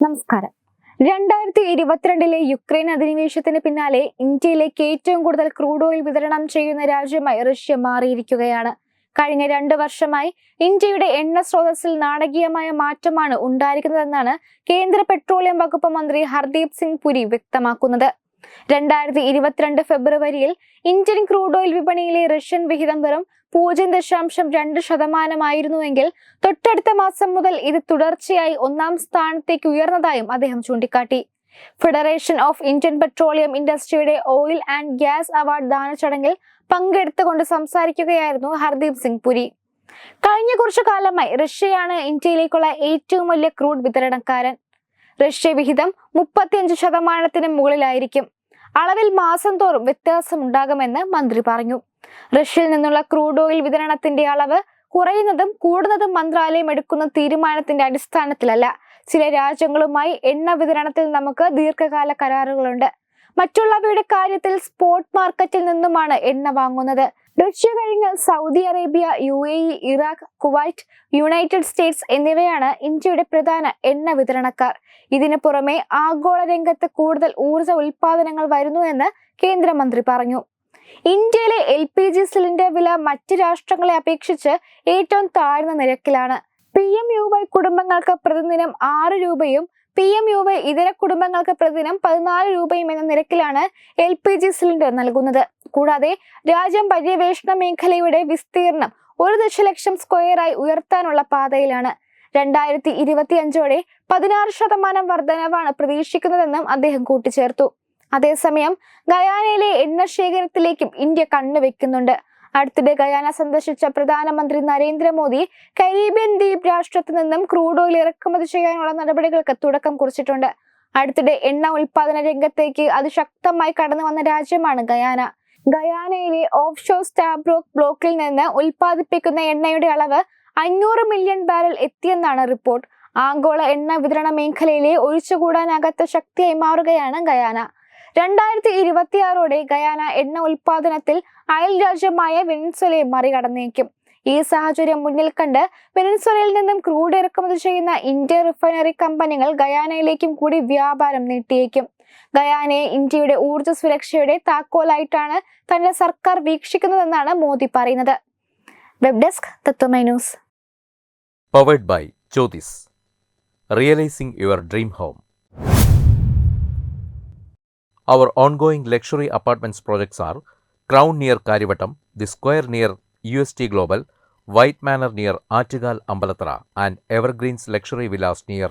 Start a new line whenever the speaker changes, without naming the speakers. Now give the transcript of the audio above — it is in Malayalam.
നമസ്കാരം. രണ്ടായിരത്തി ഇരുപത്തിരണ്ടിലെ യുക്രൈൻ അധിനിവേശത്തിന് പിന്നാലെ ഇന്ത്യയിലേക്ക് ഏറ്റവും കൂടുതൽ ക്രൂഡ് ഓയിൽ വിതരണം ചെയ്യുന്ന രാജ്യമായി റഷ്യ മാറിയിരിക്കുകയാണ്. കഴിഞ്ഞ രണ്ട് വർഷമായി ഇന്ത്യയുടെ എണ്ണ സ്രോതസ്സിൽ നാടകീയമായ മാറ്റമാണ് ഉണ്ടായിരിക്കുന്നതെന്നാണ് കേന്ദ്ര പെട്രോളിയം വകുപ്പ് മന്ത്രി ഹർദീപ് സിംഗ് പുരി വ്യക്തമാക്കുന്നത്. രണ്ടായിരത്തി ഇരുപത്തിരണ്ട് ഫെബ്രുവരിയിൽ ഇന്ത്യൻ ക്രൂഡ് ഓയിൽ വിപണിയിലെ റഷ്യൻ വിഹിതം വെറും പൂജ്യം ദശാംശം രണ്ട് ശതമാനമായിരുന്നുവെങ്കിൽ തൊട്ടടുത്ത മാസം മുതൽ ഇത് തുടർച്ചയായി ഒന്നാം സ്ഥാനത്തേക്ക് ഉയർന്നതായും അദ്ദേഹം ചൂണ്ടിക്കാട്ടി. ഫെഡറേഷൻ ഓഫ് ഇന്ത്യൻ പെട്രോളിയം ഇൻഡസ്ട്രിയുടെ ഓയിൽ ആൻഡ് ഗ്യാസ് അവാർഡ് ദാന ചടങ്ങിൽ പങ്കെടുത്തുകൊണ്ട് സംസാരിക്കുകയായിരുന്നു ഹർദീപ് സിംഗ് പുരി. കഴിഞ്ഞ കുറച്ചു കാലമായി റഷ്യയാണ് ഇന്ത്യയിലേക്കുള്ള ഏറ്റവും വലിയ ക്രൂഡ് വിതരണക്കാരൻ. റഷ്യ വിഹിതം മുപ്പത്തിയഞ്ച് ശതമാനത്തിന് മുകളിലായിരിക്കും. അളവിൽ മാസം തോറും വ്യത്യാസമുണ്ടാകുമെന്ന് മന്ത്രി പറഞ്ഞു. റഷ്യയിൽ നിന്നുള്ള ക്രൂഡ് ഓയിൽ വിതരണത്തിന്റെ അളവ് കുറയുന്നതും കൂടുന്നതും മന്ത്രാലയം എടുക്കുന്ന തീരുമാനത്തിന്റെ അടിസ്ഥാനത്തിലല്ല. ചില രാജ്യങ്ങളുമായി എണ്ണ വിതരണത്തിൽ നമുക്ക് ദീർഘകാല കരാറുകളുണ്ട്. മറ്റുള്ളവയുടെ കാര്യത്തിൽ സ്പോട്ട് മാർക്കറ്റിൽ നിന്നുമാണ് എണ്ണ വാങ്ങുന്നത്. റഷ്യ കഴിഞ്ഞാൽ Saudi Arabia U A E Iraq Kuwait United States എന്നിവയാണ് ഇന്ത്യയുടെ പ്രധാന എണ്ണ വിതരണക്കാർ. ഇതിനു പുറമെ ആഗോള രംഗത്ത് കൂടുതൽ ഊർജ ഉൽപാദനങ്ങൾ വരുന്നു എന്ന് കേന്ദ്രമന്ത്രി പറഞ്ഞു. ഇന്ത്യയിലെ എൽ പി ജി സിലിണ്ടർ വില മറ്റ് രാഷ്ട്രങ്ങളെ അപേക്ഷിച്ച് ഏറ്റവും താഴ്ന്ന നിരക്കിലാണ്. പി എം യു വൈ കുടുംബങ്ങൾക്ക് പ്രതിദിനം ആറ് രൂപയും പി എം യു വൈ ഇതര കുടുംബങ്ങൾക്ക് പ്രതിദിനം പതിനാല് രൂപയും എന്ന നിരക്കിലാണ് എൽ പി ജി സിലിണ്ടർ നൽകുന്നത്. കൂടാതെ രാജ്യം പര്യവേഷണ മേഖലയുടെ വിസ്തീർണം ഒരു ദശലക്ഷം സ്ക്വയറായി ഉയർത്താനുള്ള പാതയിലാണ്. രണ്ടായിരത്തി ഇരുപത്തി അഞ്ചോടെ പതിനാറ് ശതമാനം വർധനവാണ് പ്രതീക്ഷിക്കുന്നതെന്നും അദ്ദേഹം കൂട്ടിച്ചേർത്തു. അതേസമയം ഗയാനയിലെ എണ്ണ ശേഖരത്തിലേക്കും ഇന്ത്യ കണ്ണുവെക്കുന്നുണ്ട് അടുത്തിടെ ഗയാന സന്ദർശിച്ച പ്രധാനമന്ത്രി നരേന്ദ്രമോദി കരീബിയൻ ദ്വീപ് രാഷ്ട്രത്തിൽ നിന്നും ക്രൂഡ് ഓയിൽ ഇറക്കുമതി ചെയ്യാനുള്ള നടപടികൾക്ക് തുടക്കം കുറിച്ചിട്ടുണ്ട്. അടുത്തിടെ എണ്ണ ഉൽപാദന രംഗത്തേക്ക് അതിശക്തമായി കടന്നു വന്ന രാജ്യമാണ് ഗയാന. ഗയാനയിലെ ഓഫ് ഷോർ സ്റ്റാബ്രോക്ക് ബ്ലോക്കിൽ നിന്ന് ഉൽപ്പാദിപ്പിക്കുന്ന എണ്ണയുടെ അളവ് അഞ്ഞൂറ് മില്യൺ ബാരൽ എത്തിയെന്നാണ് റിപ്പോർട്ട് ആഗോള എണ്ണ വിതരണ മേഖലയിലെ ഒഴിച്ചുകൂടാനാകാത്ത ശക്തിയായി മാറുകയാണ് ഗയാന. രണ്ടായിരത്തി ഇരുപത്തിയാറോടെ ഗയാന എണ്ണ ഉൽപാദനത്തിൽ അയൽ രാജ്യമായ വെനിൻസുലയെ മറികടന്നേക്കും. ഈ സാഹചര്യം മുന്നിൽ കണ്ട് വെനിൻസുലയിൽ നിന്നും ക്രൂഡ് ഇറക്കുമതി ചെയ്യുന്ന ഇന്ത്യ റിഫൈനറി കമ്പനികൾ ഗയാനയിലേക്കും കൂടി വ്യാപാരം നീട്ടിയേക്കും. ഗയാനയെ ഇന്ത്യയുടെ ഊർജ സുരക്ഷയുടെ താക്കോലായിട്ടാണ് തന്റെ സർക്കാർ വീക്ഷിക്കുന്നതെന്നാണ് മോദി പറയുന്നത് web desk Tatwamayi news
powered by Jyothis realising your dream home Our ongoing luxury apartments projects are Crown near Karivattam, The Square near UST Global, White Manor near Achigal Ambalatra, and Evergreens Luxury Villas near